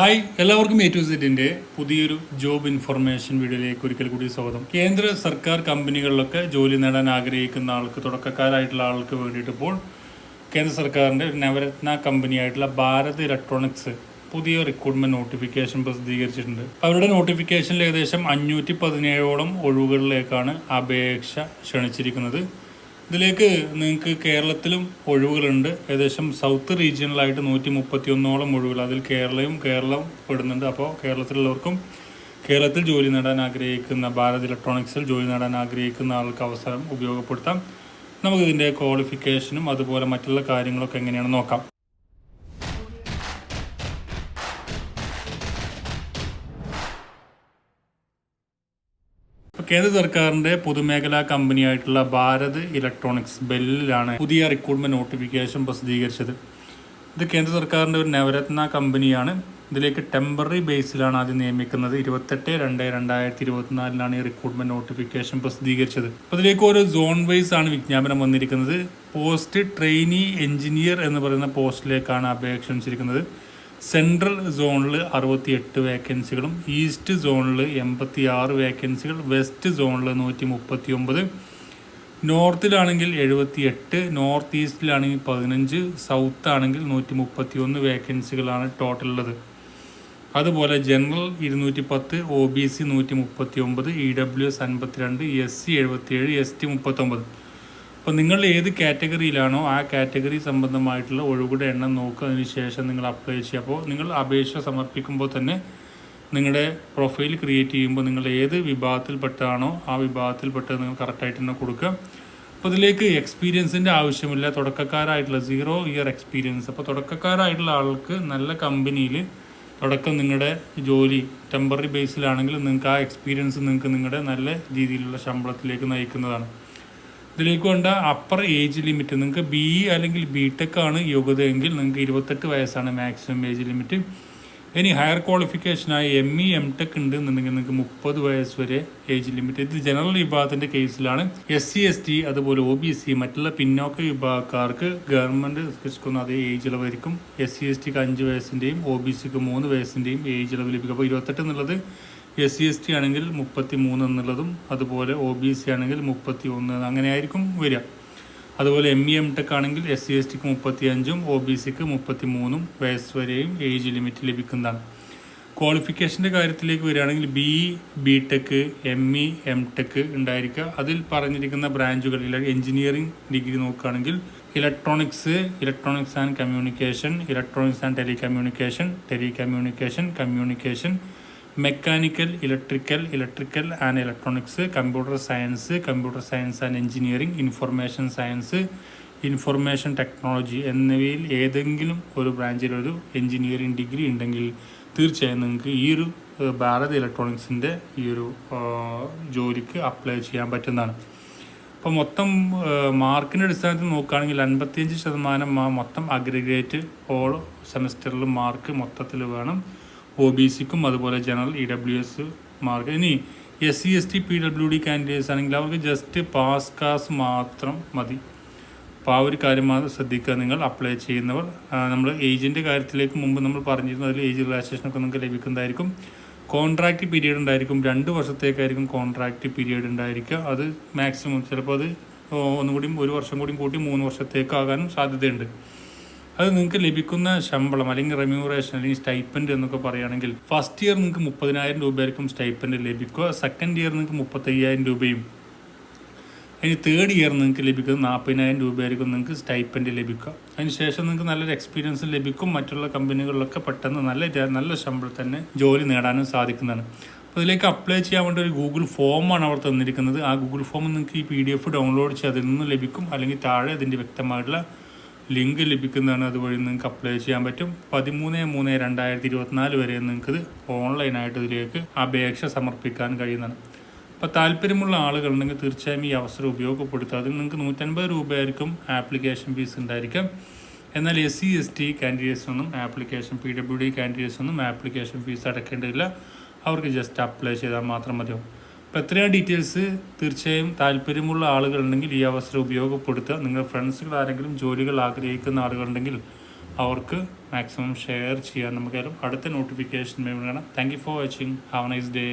Hi എല്ലാവർക്കും A to സെറ്റിന്റെ പുതിയൊരു ജോബ് ഇൻഫർമേഷൻ വീഡിയോയിലേക്ക് ഒരിക്കൽ കൂടി സ്വാഗതം. കേന്ദ്ര സർക്കാർ കമ്പനികളിലൊക്കെ ജോലി നേടാൻ ആഗ്രഹിക്കുന്ന ആൾക്ക് തുടക്കക്കാരായിട്ടുള്ള ആൾക്ക് വേണ്ടിയിട്ട് ഇപ്പോൾ കേന്ദ്ര സർക്കാരിന്റെ നവരത്ന കമ്പനിയായിട്ടുള്ള ഭാരത് ഇലക്ട്രോണിക്സ് പുതിയ റിക്രൂട്ട്മെന്റ് നോട്ടിഫിക്കേഷൻ പ്രസിദ്ധീകരിച്ചിട്ടുണ്ട്. അവരുടെ നോട്ടിഫിക്കേഷനിൽ ഏകദേശം അഞ്ഞൂറ്റി പതിനേഴോളം ഒഴിവുകളിലേക്കാണ് അപേക്ഷ ക്ഷണിച്ചിരിക്കുന്നത്. ഇതിലേക്ക് നിങ്ങൾക്ക് കേരളത്തിലും ഒഴിവുകളുണ്ട്. ഏകദേശം സൗത്ത് റീജിയണലായിട്ട് നൂറ്റി മുപ്പത്തി ഒന്നോളം ഒഴിവുകൾ. അതിൽ കേരളയും കേരളം പെടുന്നുണ്ട്. അപ്പോൾ കേരളത്തിലുള്ളവർക്കും കേരളത്തിൽ ജോലി നേടാൻ ആഗ്രഹിക്കുന്ന ഭാരത് ഇലക്ട്രോണിക്സിൽ ജോലി നേടാൻ ആഗ്രഹിക്കുന്ന ആൾക്ക് അവസരം ഉപയോഗപ്പെടുത്താം. നമുക്കിതിന്റെ ക്വാളിഫിക്കേഷനും അതുപോലെ മറ്റുള്ള കാര്യങ്ങളൊക്കെ എങ്ങനെയാണെന്ന് നോക്കാം. കേന്ദ്ര സർക്കാരിന്റെ പൊതുമേഖലാ കമ്പനിയായിട്ടുള്ള ഭാരത് ഇലക്ട്രോണിക്സ് ബെല്ലിലാണ് പുതിയ റിക്രൂട്ട്മെന്റ് നോട്ടിഫിക്കേഷൻ പ്രസിദ്ധീകരിച്ചത്. ഇത് കേന്ദ്ര സർക്കാരിന്റെ ഒരു നവരത്ന കമ്പനിയാണ്. ഇതിലേക്ക് ടെമ്പററി ബേസിലാണ് ആദ്യം നിയമിക്കുന്നത്. ഇരുപത്തെട്ട് രണ്ട് രണ്ടായിരത്തി ഇരുപത്തിനാലിലാണ് ഈ റിക്രൂട്ട്മെന്റ് നോട്ടിഫിക്കേഷൻ പ്രസിദ്ധീകരിച്ചത്. അപ്പോൾ ഇതിലേക്ക് ഒരു സോൺ വൈസ് ആണ് വിജ്ഞാപനം വന്നിരിക്കുന്നത്. പോസ്റ്റ് ട്രെയിനി എഞ്ചിനീയർ എന്ന് പറയുന്ന പോസ്റ്റിലേക്കാണ് അപേക്ഷ ക്ഷണിച്ചിരിക്കുന്നത് സെൻട്രൽ സോണിൽ അറുപത്തി എട്ട് വേക്കൻസികളും ഈസ്റ്റ് സോണിൽ എൺപത്തി ആറ് വേക്കൻസികൾ വെസ്റ്റ് സോണിൽ നൂറ്റി മുപ്പത്തി ഒമ്പത് നോർത്തിലാണെങ്കിൽ എഴുപത്തി എട്ട് നോർത്ത് ഈസ്റ്റിലാണെങ്കിൽ പതിനഞ്ച് സൗത്ത് ആണെങ്കിൽ നൂറ്റി മുപ്പത്തി ഒന്ന് വേക്കൻസികളാണ് ടോട്ടൽ ഉള്ളത് അതുപോലെ ജനറൽ ഇരുന്നൂറ്റി പത്ത് ഒ ബി സി നൂറ്റി മുപ്പത്തി ഒമ്പത് ഇ ഡബ്ല്യു എസ് അൻപത്തിരണ്ട് എസ് സി എഴുപത്തിയേഴ് എസ് ടി മുപ്പത്തൊമ്പത്. അപ്പോൾ നിങ്ങൾ ഏത് കാറ്റഗറിയിലാണോ ആ കാറ്റഗറി സംബന്ധമായിട്ടുള്ള ഒഴിവുകളുടെ എണ്ണം നോക്കുക ശേഷം നിങ്ങൾ അപ്ലൈ ചെയ്യുക. അപ്പോൾ നിങ്ങൾ അപേക്ഷ സമർപ്പിക്കുമ്പോൾ തന്നെ നിങ്ങളുടെ പ്രൊഫൈൽ ക്രിയേറ്റ് ചെയ്യുമ്പോൾ നിങ്ങൾ ഏത് വിഭാഗത്തിൽപ്പെട്ടാണോ ആ വിഭാഗത്തിൽപ്പെട്ടത് നിങ്ങൾ കറക്റ്റായിട്ട് തന്നെ കൊടുക്കുക. അപ്പോൾ ഇതിലേക്ക് എക്സ്പീരിയൻസിന്റെ ആവശ്യമില്ല. തുടക്കക്കാരായിട്ടുള്ള സീറോ ഇയർ എക്സ്പീരിയൻസ് അപ്പോൾ തുടക്കക്കാരായിട്ടുള്ള ആൾക്ക് നല്ല കമ്പനിയിൽ തുടക്കം നിങ്ങളുടെ ജോലി ടെമ്പററി ബേസിലാണെങ്കിൽ നിങ്ങൾക്ക് ആ എക്സ്പീരിയൻസ് നിങ്ങൾക്ക് നിങ്ങളുടെ നല്ല രീതിയിലുള്ള ശമ്പളത്തിലേക്ക് നയിക്കുന്നതാണ്. ഇതിലേക്ക് വേണ്ട അപ്പർ ഏജ് ലിമിറ്റ് നിങ്ങൾക്ക് ബി ഇ അല്ലെങ്കിൽ ബി ടെക് ആണ് യോഗ്യതയെങ്കിൽ നിങ്ങൾക്ക് ഇരുപത്തെട്ട് വയസ്സാണ് മാക്സിമം ഏജ് ലിമിറ്റ് ഇനി ഹയർ ക്വാളിഫിക്കേഷനായി എം ഇ എം ടെക് ഉണ്ട് എന്നുണ്ടെങ്കിൽ നിങ്ങൾക്ക് മുപ്പത് വയസ്സ് വരെ ഏജ് ലിമിറ്റ് ഇത് ജനറൽ വിഭാഗത്തിന്റെ കേസിലാണ് എസ് സി എസ് ടി അതുപോലെ ഒ ബി സി മറ്റുള്ള പിന്നോക്ക വിഭാഗക്കാർക്ക് ഗവൺമെന്റ് നിഷ്കരിക്കുന്ന അതേ ഏജ് ഇളവായിരിക്കും. എസ് സി എസ് ടിക്ക് അഞ്ച് വയസ്സിന്റെയും ഒ ബി സിക്ക് മൂന്ന് വയസ്സിന്റെയും ഏജ് ഇളവ് ലഭിക്കും. അപ്പോൾ ഇരുപത്തെട്ട് എന്നുള്ളത് എസ് സി എസ് ടി ആണെങ്കിൽ മുപ്പത്തി മൂന്ന് എന്നുള്ളതും അതുപോലെ ഒ ബി സി ആണെങ്കിൽ മുപ്പത്തി ഒന്ന് അങ്ങനെയായിരിക്കും വരിക. അതുപോലെ എം ഇ എം ടെക് ആണെങ്കിൽ എസ് സി എസ് ടിക്ക് മുപ്പത്തി അഞ്ചും ഒ ബി സിക്ക് മുപ്പത്തി മൂന്നും വയസ്സ് വരെയും ഏജ് ലിമിറ്റ് ലഭിക്കുന്നതാണ്. ക്വാളിഫിക്കേഷന്റെ കാര്യത്തിലേക്ക് വരികയാണെങ്കിൽ B E B tech M E M tech ഉണ്ടായിരിക്കുക. അതിൽ പറഞ്ഞിരിക്കുന്ന ബ്രാഞ്ചുകൾ എഞ്ചിനീയറിംഗ് ഡിഗ്രി നോക്കുകയാണെങ്കിൽ electronics electronics and communication electronics and telecommunication telecommunication communication mechanical electrical electrical and electronics computer science computer science and engineering information science information technology എന്നിവയിൽ ഏതെങ്കിലും ഒരു ബ്രാഞ്ചിലൊരു engineering degree ഉണ്ടെങ്കിൽ തീർച്ചയായും നിങ്ങൾക്ക് ഈ ഒരു ഭാരത് ഇലക്ട്രോണിക്സിന്റെ ഈ ഒരു ജോലിക്ക് അപ്ലൈ ചെയ്യാൻ പറ്റുന്നതാണ്. അപ്പോൾ മൊത്തം മാർക്കിന്റെ അടിസ്ഥാനത്തിൽ നോക്കുകയാണെങ്കിൽ അൻപത്തിയഞ്ച് ശതമാനം മൊത്തം അഗ്രിഗേറ്റ് ഓൾ സെമസ്റ്ററിൽ മാർക്ക് മൊത്തത്തിൽ വേണം. ഒ ബി സിക്കും അതുപോലെ general E W S mark. ഇനി S C S T P W D candidates ആണെങ്കിൽ അവർക്ക് ജസ്റ്റ് പാസ് കാസ് മാത്രം മതി. അപ്പോൾ ആ ഒരു കാര്യം മാത്രം ശ്രദ്ധിക്കുക. നിങ്ങൾ അപ്ലൈ ചെയ്യുന്നവർ നമ്മൾ ഏജിന്റെ കാര്യത്തിലേക്ക് മുമ്പ് നമ്മൾ പറഞ്ഞിരുന്നു അതിൽ ഏജ് റിലാക്സേഷനൊക്കെ നിങ്ങൾക്ക് ലഭിക്കുന്നതായിരിക്കും. കോൺട്രാക്റ്റ് പീരീഡ് ഉണ്ടായിരിക്കും. രണ്ട് വർഷത്തേക്കായിരിക്കും കോൺട്രാക്റ്റ് പീരീഡ് ഉണ്ടായിരിക്കുക. അത് മാക്സിമം ചിലപ്പോൾ അത് ഒന്നുകൂടിയും ഒരു വർഷം കൂടിയും കൂട്ടി മൂന്ന് വർഷത്തേക്കാകാനും സാധ്യതയുണ്ട്. അത് നിങ്ങൾക്ക് ലഭിക്കുന്ന ശമ്പളം അല്ലെങ്കിൽ റെമ്യൂറേഷൻ അല്ലെങ്കിൽ സ്റ്റൈപ്പൻഡ് എന്നൊക്കെ പറയുകയാണെങ്കിൽ ഫസ്റ്റ് ഇയർ നിങ്ങൾക്ക് മുപ്പതിനായിരം രൂപയായിരിക്കും സ്റ്റൈപ്പൻഡ് ലഭിക്കുക. സെക്കൻഡ് ഇയർ നിങ്ങൾക്ക് മുപ്പത്തയ്യായിരം രൂപയും. അതിന് തേർഡ് ഇയർ നിങ്ങൾക്ക് ലഭിക്കുന്നത് നാൽപ്പതിനായിരം രൂപയായിരിക്കും നിങ്ങൾക്ക് സ്റ്റൈപ്പൻഡ് ലഭിക്കുക. അതിനുശേഷം നിങ്ങൾക്ക് നല്ലൊരു എക്സ്പീരിയൻസ് ലഭിക്കും. മറ്റുള്ള കമ്പനികളിലൊക്കെ പെട്ടെന്ന് നല്ല നല്ല ശമ്പളം തന്നെ ജോലി നേടാനും സാധിക്കുന്നതാണ്. അപ്പോൾ ഇതിലേക്ക് അപ്ലൈ ചെയ്യാൻ വേണ്ടി ഒരു ഗൂഗിൾ ഫോമാണ് അവർ തന്നിരിക്കുന്നത്. ആ ഗൂഗിൾ ഫോം നിങ്ങൾക്ക് ഈ പി ഡി എഫ് ഡൗൺലോഡ് ചെയ്ത് അതിൽ നിന്ന് ലഭിക്കും. അല്ലെങ്കിൽ താഴെ അതിന്റെ വ്യക്തമായിട്ടുള്ള ലിങ്ക് ലഭിക്കുന്നതാണ് അതുവഴി നിങ്ങൾക്ക് അപ്ലൈ ചെയ്യാൻ പറ്റും. പതിമൂന്ന് മൂന്ന് രണ്ടായിരത്തി ഇരുപത്തിനാല് വരെ നിങ്ങൾക്ക് ഇത് ഓൺലൈനായിട്ട് ഇതിലേക്ക് അപേക്ഷ സമർപ്പിക്കാൻ കഴിയുന്നതാണ്. അപ്പോൾ താല്പര്യമുള്ള ആളുകളുണ്ടെങ്കിൽ തീർച്ചയായും ഈ അവസരം ഉപയോഗപ്പെടുത്തുക. അതിൽ നിങ്ങൾക്ക് നൂറ്റൻപത് രൂപയായിരിക്കും ആപ്ലിക്കേഷൻ ഫീസ് ഉണ്ടായിരിക്കാം. എന്നാൽ എസ് സി എസ് ടി ക്യാൻഡിഡേറ്റ്സൊന്നും ആപ്ലിക്കേഷൻ പി ഡബ്ല്യു ഡി ക്യാൻഡിഡേറ്റ്സൊന്നും ആപ്ലിക്കേഷൻ ഫീസ് അടക്കേണ്ടതില്ല. അവർക്ക് ജസ്റ്റ് അപ്ലൈ ചെയ്താൽ മാത്രം മതിയാവും. അപ്പോൾ എത്രയാണ് ഡീറ്റെയിൽസ് തീർച്ചയായും താല്പര്യമുള്ള ആളുകളുണ്ടെങ്കിൽ ഈ അവസരം ഉപയോഗപ്പെടുത്തുക. നിങ്ങളുടെ ഫ്രണ്ട്സുകൾ ആരെങ്കിലും ജോലികൾ ആഗ്രഹിക്കുന്ന ആളുകളുണ്ടെങ്കിൽ അവർക്ക് മാക്സിമം ഷെയർ ചെയ്യാൻ നമുക്കായാലും അടുത്ത നോട്ടിഫിക്കേഷൻ വേണം. Thank you for watching have nice day